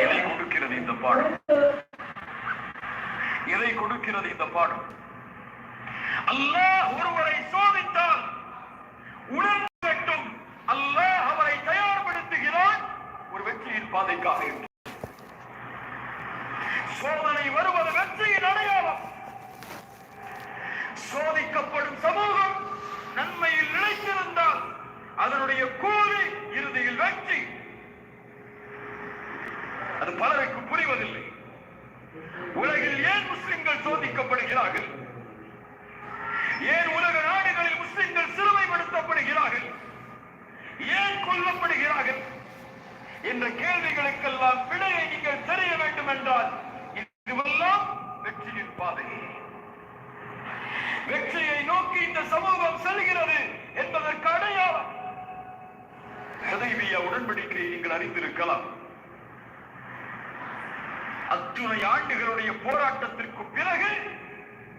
எதை கொடுக்கிறது இந்த பாடம் எதை கொடுக்கிறது இந்த பாடம் அல்லாஹ் ஒருவரை சோதித்தால் உணர்ந்து அல்ல அல்லாஹ் அவரை தயார்படுத்துகிறான். ஒரு வெற்றியின் பாதைக்காக என்று. சோதனை வருவது வெற்றியின் இருந்திருக்கலாம் அத்துணை ஆண்டுகளுடைய போராட்டத்திற்கு பிறகு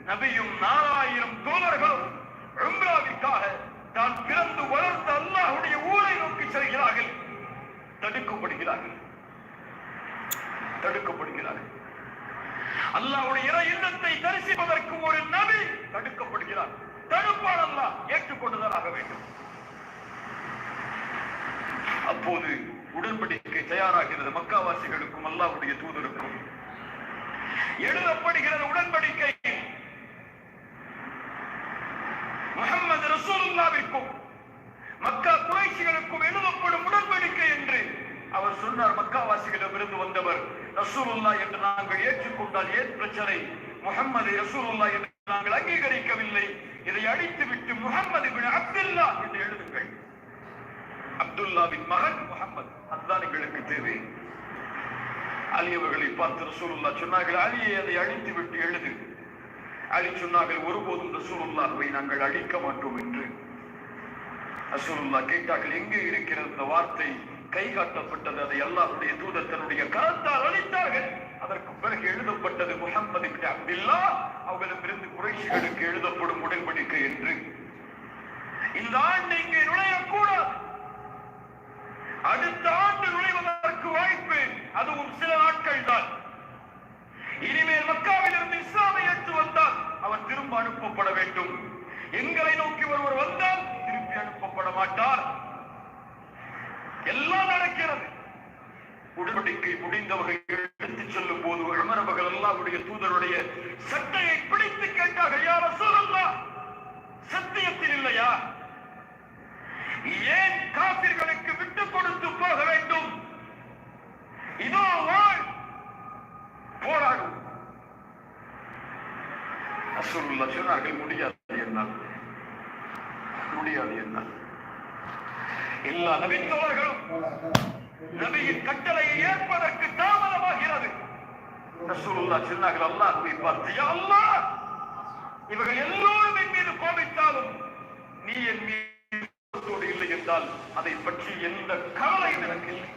நபியும் நாலாயிரம் தோழர்களும் உம்ராவிற்காக தான் பிறந்து வளர்ந்த அல்லாஹுடைய ஊரை நோக்கி செல்கிறார்கள். தடுக்கப்படுகிறார்கள். தடுக்கப்படுகிறார்கள். அல்லாஹ்வுடைய இறை இல்லத்தை தரிசிப்பதற்கு ஒரு நபி தடுக்கப்படுகிறார். தடுப்பான் அல்லாஹ் ஏற்றுக்கொண்டுதான் ஆக வேண்டும். அப்போது உடன்படிக்கை தயாராகிறது. மக்காவாசிகளுக்கும் அல்லாவுடைய தூதருக்கும். எழுதப்படுகிறது உடன்படிக்கை. முகமது ரசூலுல்லாவிற்கும் மக்கா குறைச்சிகளுக்கும் எழுதப்படும் உடன்படிக்கை என்று அவர் சொன்னார். மக்காவாசிகளிடமிருந்து வந்தவர் ரசூலுல்லா என்று நாங்கள் ஏற்றுக்கொண்டால் ஏன் பிரச்சனை? முகம்மது ரசூலுல்லா என்று நாங்கள் அங்கீகரிக்கவில்லை. இதை அடித்துவிட்டு முகம்மது அப்துல்லா என்று எழுதுங்கள். அப்துல்லாவின் மகன் முகமது அதுதான் எங்களுக்கு தேவை. அலி அவர்களை பார்த்து ரசூலுல்லா சொன்னார்கள் அலியை அதை அழித்து விட்டு எழுது. அலி சொன்னார்கள் ஒருபோதும் ரசூலுல்லாவை நாங்கள் அழிக்க மாட்டோம் என்று. ரசூலுல்லா கேட்டார்கள் எங்கே இருக்கிறது இந்த வார்த்தை? கை காட்டப்பட்டது அதை அல்லாஹுடைய தூதர் தன்னுடைய கரத்தால் அழித்தார்கள். அதற்கு பிறகு எழுதப்பட்டது முகம்மது அப்துல்லா அவர்களிடமிருந்து குறைசிகளுக்கு எழுதப்படும் உடன்படிக்கை என்று. இந்த ஆண்டு இங்கே நுழையக்கூடாது. அடுத்த ஆண்டு நுழைவதற்கு வாய்ப்பு அதுவும் சில நாட்கள் தான் இனிமேல் மக்காவிலிருந்து இஸ்லாமை ஏற்று வந்தால் அவர் திரும்ப அனுப்பப்பட வேண்டும். எங்களை நோக்கி ஒருவர் வந்தால் திருப்பி அனுப்பப்பட மாட்டார். எல்லாம் நடக்கிறது. உடன்படிக்கை முடிந்தவர்கள் எடுத்துச் செல்லும் போது உமரவர்கள் அல்லாவுடைய தூதருடைய சட்டையை பிடித்து கேட்டார்கள் யார் ரசூலல்லாஹ் சத்தியத்தில் இல்லையா? ஏன் காபிர்களுக்கு விட்டு கொடுத்து போக வேண்டும். இதோ வாழ். போராடும் ரசூலுல்லாஹ் சொன்னார்கள் முடியாது என்னால். முடியாது என்னால். எல்லா நபித்தோழர்களும் நபியின் கட்டளையை ஏற்பதற்கு தாமதமாகிறது. ரசூலுல்லாஹ் சொன்னார்கள் அல்லாஹ்வை பார்த்து அல்லாஹ் இவர்கள் எல்லோரும் என் மீது கோபித்தாலும் நீ என் மீது குடும்பத்தோடு இல்லை என்றால் அதை பற்றி எந்த கவலை எனக்கு இல்லை.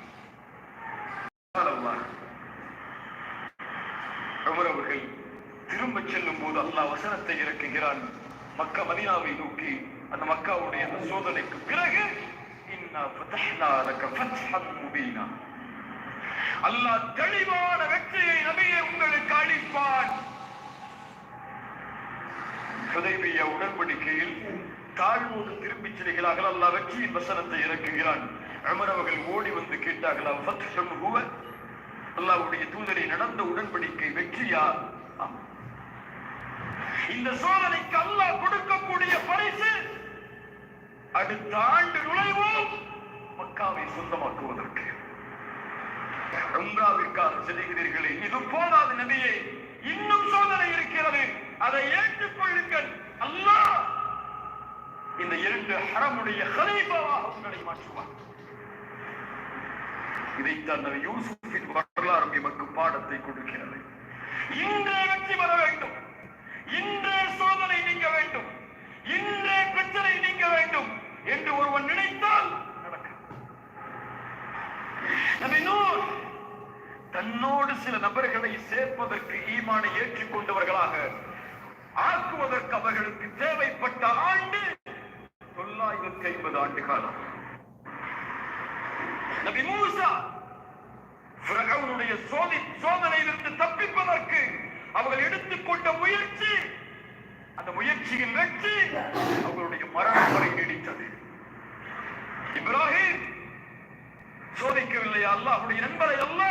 அவர்கள் திரும்ப செல்லும் போது அல்லாஹ் வசனத்தை இறக்குகிறான். மக்கா மதினாவை நோக்கி அந்த மக்காவுடைய அந்த சோதனைக்கு பிறகு இன்னா அல்லாஹ் தெளிவான வெற்றியை நபியை உங்களுக்கு அளிப்பான். உடன்படிக்கையில் தாழ்வோடு திரும்பிச் செல்கிறார்கள். அல்லா வெற்றியின் வசனத்தை இறக்குகிறான். அமர் அவர்கள் ஓடி வந்து கேட்டார்கள் அல்லாவுடைய தூதரை நடந்த உடன்படிக்கை வெற்றியா ஆம். இந்த சோதனைக்கு அல்லாஹ் கொடுக்கக்கூடிய பரிசு அடுத்த ஆண்டு நுழைவோம் மக்காவை சொந்தமாக்குவதற்கு. உம்ராவிற்காக செல்கிறீர்களே இது போதாது நபியே இன்னும் சோதனை இருக்கிறது. அதை ஏற்றுக்கொள்ளுங்கள். அல்லாஹ் இந்த இரண்டு ஹரமுடைய ஹலீபாவாக உங்களை மாற்றுவார். இதைத்தான் நபி யூசுஃபின் வரலாறு எமக்கு பாடத்தை கொடுக்கிறது. இன்றே வெற்றி பெற வேண்டும். இன்றே சோதனை நீங்க வேண்டும். இன்றே பிரச்சனை நீங்க வேண்டும் என்று ஒருவன் நினைத்தால் நடக்கும் தன்னோடு சில நபர்களை சேர்ப்பதற்கு ஈமானை ஏற்றுக்கொண்டவர்களாக ஆக்குவதற்கு அவர்களுக்கு தேவைப்பட்ட ஆண்டு தொள்ளாயிரத்தி ஐம்பது ஆண்டு காலம். நபி மூசா ஃபிரௌனுடைய சோதி சோதனையிலிருந்து தப்பிப்பதற்கு அவர்கள் எடுத்துக்கொண்ட முயற்சி அந்த முயற்சியின் வெற்றி அவர்களுடைய மரணம் வரை நீடித்தது. இப்ராஹிம் சோதிக்கவில்லை அவருடைய நண்பரை அல்ல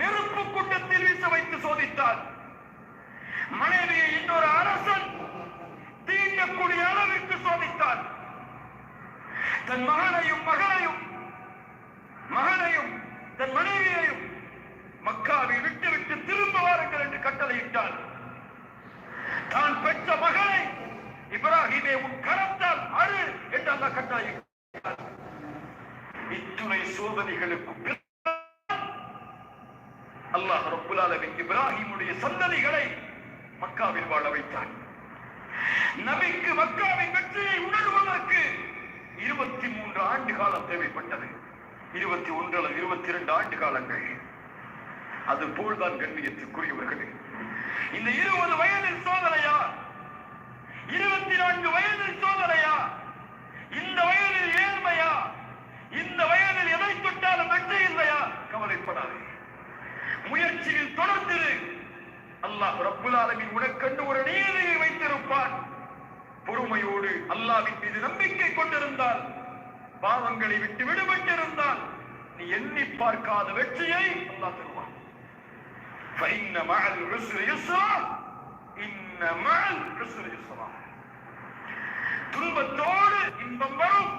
நெருப்பு கூட்டத்தில் வீச வைத்து சோதித்தார் மனைவியை இன்னொரு அரசன் தீண்டக்கூடிய அளவிற்கு சோதித்தார் தன் மகனையும் மகளையும் மகனையும் தன் மனைவியையும் மக்காவை விட்டுவிட்டு திரும்ப வாருங்கள் என்று கட்டளையிட்டார். தான் பெற்ற மகனை இப்ராஹிமே உன் கரத்தால் அழு என்று அந்த கட்டளையிட்டார். இத்துணை சோதனைகளுக்கு அல்லாஹ் ரப்புல் ஆலமீன் இப்ராஹிமுடைய சந்ததிகளை மக்காவில் வாழ வைத்தான். நபிக்கு மக்காவின் வெற்றியை உணர்வதற்கு இருபத்தி மூன்று ஆண்டு காலம் தேவைப்பட்டது. இருபத்தி ஒன்று அல்லது இருபத்தி இரண்டு ஆண்டு காலங்கள். அது போல்தான் கண்ணியத்துக்குரியவர்களே. இந்த இருபது வயதில் சோதனையா? இருபத்தி நான்கு வயதில் சோதனையா? இந்த வயதில் ஏழ்மையா? இந்த வயதில் எதை தொட்டாலும் வெற்றி இல்லையா? கவலைப்படாதே. முயற்சியில் தொடர்ந்து அல்லாஹ் ரப்புல் ஆலமீன் உனக்கண்டு ஒரு நீதியை வைத்திருப்பான் பொறுமையோடு அல்லாஹ்வின் மீது நம்பிக்கை கொண்டிருந்தால் பாவங்களை விட்டு விடுபட்டிருந்தால் நீ எண்ணி பார்க்காத வெற்றியை அல்லாஹ் தருவான் فإن مع العسر يسرا إن مع العسر يسرا துன்பத்தோடு இன்பம் வரும்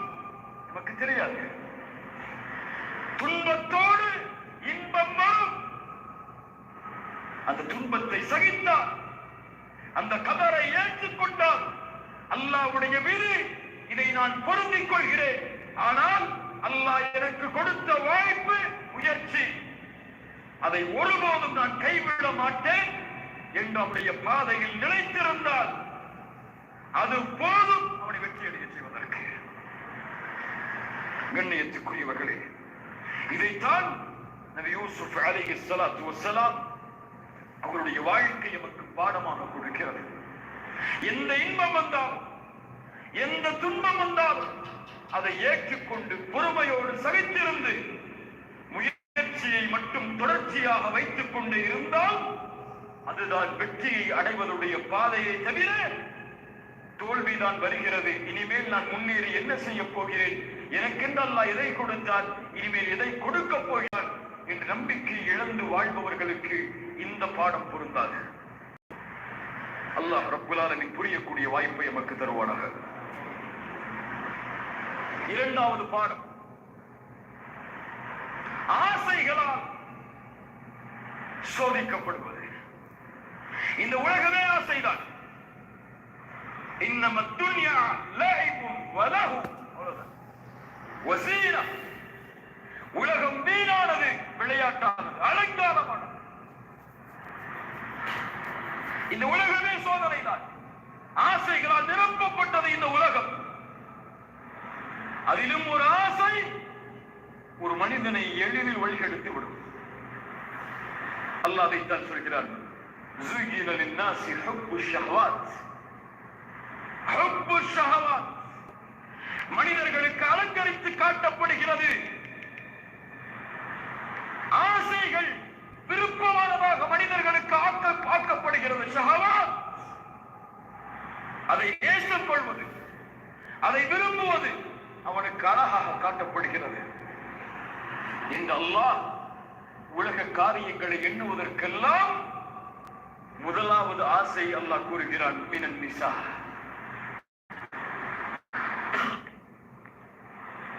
நமக்கு தெரியாது துன்பத்தோடு இன்பம் வரும் அந்த துன்பத்தை சகித்தார் அந்த கதரை ஏற்றுக்கொண்டார் அல்லாவுடைய மீது இதை நான் பொருந்திக் கொள்கிறேன். ஆனால் அல்லாஹ் எனக்கு கொடுத்த வாய்ப்பு முயற்சி. அதை ஒருபோதும் நான் கைவிட மாட்டேன் என்று அவருடைய பாதையில் நிலைத்திருந்தால் அது போதும் அவனை வெற்றியடைய செய்வதற்கு. கண்ணியத்துக்குரியவர்களே இதைத்தான் நபி யூசுப் அலி ஸலாத்து வசலாம் அவருடைய வாழ்க்கை எமக்கு பாடமாக கொடுக்கிறது. எந்த இன்பம் வந்தாலும் எந்த துன்பம் வந்தாலும் அதை ஏற்றுக்கொண்டு பொறுமையோடு சகித்திருந்து முயற்சியை மட்டும் தொடர்ச்சியாக வைத்துக் கொண்டு இருந்தால் அதுதான் வெற்றியை அடைவதுடைய பாதையை தவிர தோல்விதான் வருகிறது. இனிமேல் நான் முன்னேறி என்ன செய்ய போகிறேன்? எனக்கென்று அல்லாஹ் எதை கொடுத்தார் இனிமேல் எதை கொடுக்க போகிறேன்? என்று நம்பிக்கை இழந்து வாழ்பவர்களுக்கு இந்த பாடம் பொருந்தாது. அல்லாஹ் ரப்புல் புரியக்கூடிய வாய்ப்பை நமக்கு தருவானாக. இரண்டாவது பாடம். ஆசைகளால் சோதிக்கப்படுவது. இந்த உலகமே ஆசைதான். இன்னம துன்யா லைபுன் வலஹு அவ்வளவுதான். வசீனா உலகம் வீணானது விளையாட்டானது அலங்காரமானது இந்த உலகமே சோதனை தான் ஆசைகளால் நிரப்பப்பட்டது இந்த உலகம் அதிலும் ஒரு ஆசை ஒரு மனிதனை எளிதில் வழிகெடுத்து விடும் அல்லாஹ் அதைத்தான் சொல்கிறார் زُيِّنَ لِلنَّاسِ حُبُّ الشَّهَوَاتِ حُبُّ الشَّهَوَاتِ மனிதர்களுக்கு அலங்கரித்து காட்டப்படுகிறது ஆசைகள் விருப்பமானதாக மனிதர்களுக்கு ஆக்க ஆக்கப்படுகிறது ஷஹவாத்! அதை நேசம் கொள்வது அதை விரும்புவது அவனுக்கு அழகாக காட்டப்படுகிறது. இந்த அல்லாஹ் உலக காரியங்களை எண்ணுவதற்கெல்லாம் முதலாவது ஆசை அல்லாஹ் கூறுகிறான் மினன் நிசா.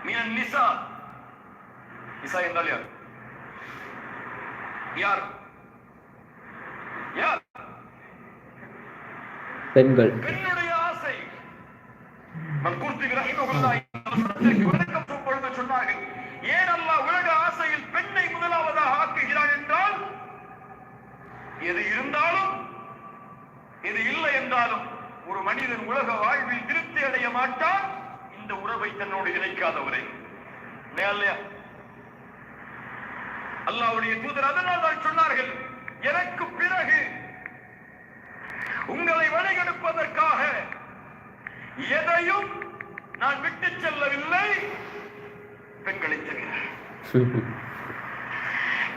மினன் நிசா. நிசா என்றால் யார்? யார்? யார்? பெண்கள். பெண்ணுடைய ஆசை. வசனத்திற்கு விளக்கம் பொழுது சொன்னார்கள். ஏன் உலக ஆசையில் பெண்ணை முதலாவதாக ஆக்குகிறான் என்றால் எது இருந்தாலும் எது இல்லை என்றாலும் ஒரு மனிதன் உலக வாழ்வில் திருப்தி அடைய மாட்டான். இந்த உறவை தன்னோடு இணைக்காதவரை. இல்லையா? அல்லாவுடைய தூதர் அதனால் தான் சொன்னார்கள் எனக்கு பிறகு உங்களை வழிகெடுப்பதற்காக எதையும் நான் விட்டு செல்லவில்லை. பெண்களை தவிர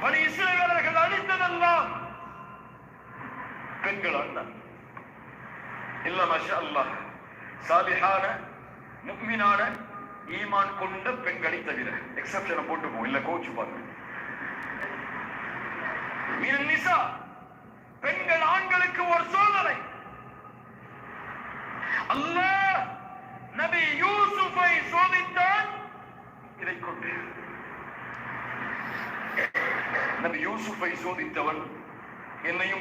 பனி இஸ்ரவேலர்கள் அழித்ததெல்லாம் பெண்களால் தான். இல்ல மஷா அல்லாஹ் சாலிஹான முக்மினான ஈமான் கொண்ட பெண்களை தவிர எக்ஸப்ஷனை போட்டுப்போம் இல்ல கோச்சு பாருங்க. பெண்கள் ஆண்களுக்கு ஒரு சோதனை. அல்ல நபி யூசுஃபை சோதித்தான் இதை கொண்டு நபி யூசுஃபை சோதித்தவன் என்னையும்